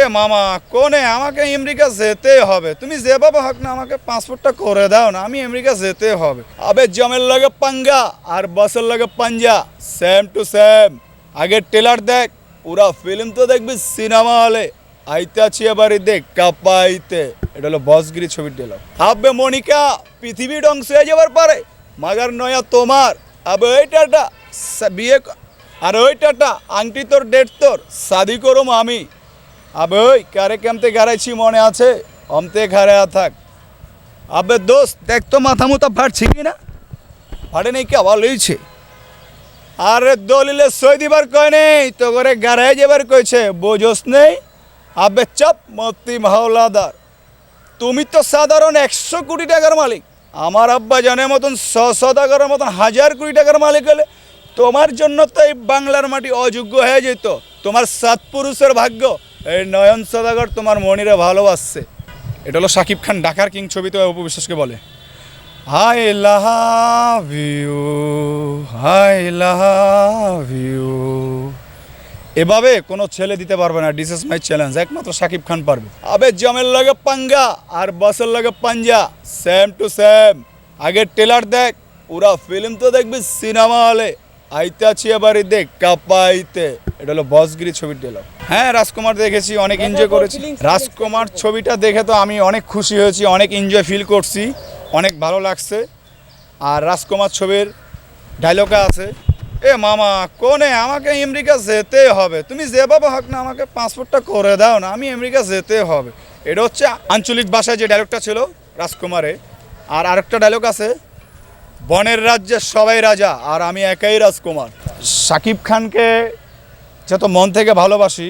এ মামা, কোনে? আমাকে আমেরিকা যেতে হবে। তুমি যে যেভাবে হোক না আমাকে পাসপোর্টটা করে দাও না, আমি আমেরিকা যেতে হবে। আবে জমের লাগে পাঙ্গা আর বসের লাগে পাঞ্জা সেম টু সেম আগে টেলার দেখ, পুরা ফিল্ম তো দেখবি সিনেমা হলে আইতে আছি এবারে দেখ কাপাইতে। এটা হলো বসগিরি ছবির টেলার আবে মনিকা, পৃথিবী ধ্বংস হয়ে যাবার পারে, মাগার নয়া তোমার। আবে ওইটাটা বিয়ে আর ওইটাটা আংটি তোর ডেট তোর, শাদি করুম আমি। আবে ওই, কারে কেমতে গাড়াইছি মনে আছে? অমতে ঘরে থাক। আবে দোস্ত, দেখ তো মাথা মুতা ফাটছে কি না? ফাটে নেই কে, আবার লইছে। আরে দলিলে সই দিবার কয় নেই, তো করে গাড়াই যাবার কইছে, বোঝোস নেই? আবে চাপ, মতি মাওলাদার। তুমি তো সাধারণ একশো কোটি টাকার মালিক। আমার আব্বা জানের মতন ছ সদাগরের মতন হাজার কোটি টাকার মালিক হলে তোমার জন্য তো এই বাংলার মাটি অযোগ্য হয়ে যেত। তোমার সাত পুরুষের ভাগ্য। এই নয়ন সদাগর তোমার মনিরে ভালোবাসছে। এটা হলো শাকিব খান ডাকার কিং ছবি ছবিতে উপবিশ্বাসকে বলে। Hi love you, hi love you. এভাবে কোনো ছেলে দিতে পারবে না ডিস ইজ মাই চ্যালেঞ্জ একমাত্র শাকিব খান পারবে। আবে জমের লাগে পাঙ্গা আর বসের লাগে পাঞ্জা সেম টু সেম আগে টেলার দেখ, পুরা ফিল্ম তো দেখবি সিনেমা হলে আইতে আছি এবারে দেখ কাপাইতে। এটা হলো বসগিরি ছবির টেলার হ্যাঁ রাজকুমার দেখেছি অনেক এনজয় করেছি। রাজকুমার ছবিটা দেখে তো আমি অনেক খুশি হয়েছি অনেক এনজয় ফিল করছি অনেক ভালো লাগছে। আর রাজকুমার ছবির ডায়লগটা আছে এ মামা কোনে? আমাকে আমেরিকা যেতে হবে। তুমি যেভাবে হোক না আমাকে পাসপোর্টটা করে দাও না আমি আমেরিকা যেতে হবে। এটা হচ্ছে আঞ্চলিক ভাষায় যে ডায়লগটা ছিল রাজকুমারে আর আরেকটা ডায়লগ আছে বনের রাজ্যে সবাই রাজা, আর আমি একাই রাজকুমার। শাকিব খানকে যত মন থেকে ভালোবাসি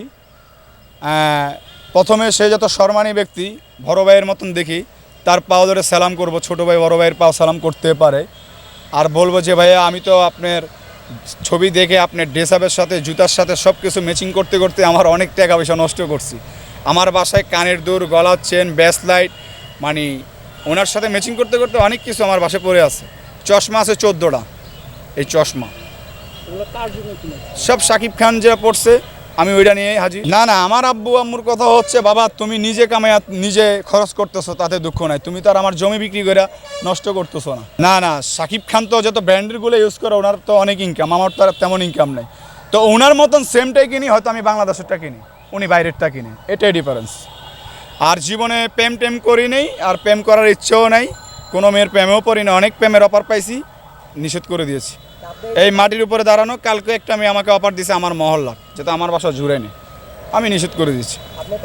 প্রথমে সে যত সম্মানী ব্যক্তি, বড় ভাইয়ের মতন দেখি, তার পাও ধরে সালাম করব, ছোট ভাই বড় ভাইয়ের পাও সালাম করতে পারে। আর বলব যে, ভাইয়া, আমি তো আপনার ছবি দেখে, আপনার ড্রেসআপের সাথে, জুতার সাথে সব কিছু ম্যাচিং করতে করতে আমার অনেক টাকা পয়সা নষ্ট করছি। আমার বাসায় কানের দুল, গলার চেন ব্যাস লাইট মানে ওনার সাথে ম্যাচিং করতে করতে অনেক কিছু আমার বাসায় পড়ে আছে। চশমা আছে চোদ্দোটা এই চশমা। সব সাকিব খান যেটা পড়ছে আমি ওইটা নিয়ে হাজির। না না আমার আব্বু আম্মুর কথা হচ্ছে বাবা তুমি নিজে কামাই নিজে খরচ করতেছো তাতে দুঃখ নাই। তুমি তো আর আমার জমি বিক্রি করে নষ্ট করতেছো না। না না সাকিব খান তো যত ব্র্যান্ডেরগুলো ইউজ করে ওনার তো অনেক ইনকাম আমার তো আর তেমন ইনকাম নেই। তো ওনার মতন সেমটাই কিনি হয়তো আমি বাংলাদেশেরটা কিনি উনি বাইরেরটা কিনে এটাই ডিফারেন্স আর জীবনে প্রেম টেম করি নেই আর প্রেম করার ইচ্ছেও নাই কোনো মেয়ের প্রেমেও পড়ি না অনেক প্রেমের অফার পাইছি নিষেধ করে দিয়েছি। এই মাটির উপরে দাঁড়ানো কালকে একটা মেয়ে আমাকে অফার দিছে আমার মহল্লার যেটা আমার বাসা জুড়ে নেই। আমি নিষেধ করে দিয়েছি। আপনি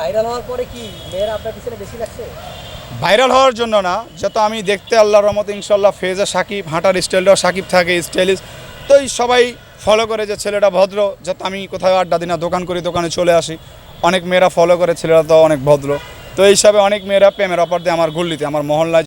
ভাইরাল হওয়ার জন্য না যত আমি দেখতে আল্লাহর রহমত ইনশাল্লাহ ফেজে সাকিব হাঁটার স্টাইলটাও সাকিব থাকে স্টাইলিশ তো এই সবাই ফলো করে যে ছেলেটা ভদ্র যাতে আমি কোথাও আড্ডা দিনা দোকান করি দোকানে চলে আসি অনেক মেয়েরা ফলো করে ছেলেরা তো অনেক ভদ্র। তো এই হিসাবে অনেক মেয়েরা প্রেমের অফার দিয়ে আমার গুল্লিতে আমার মহল্লায়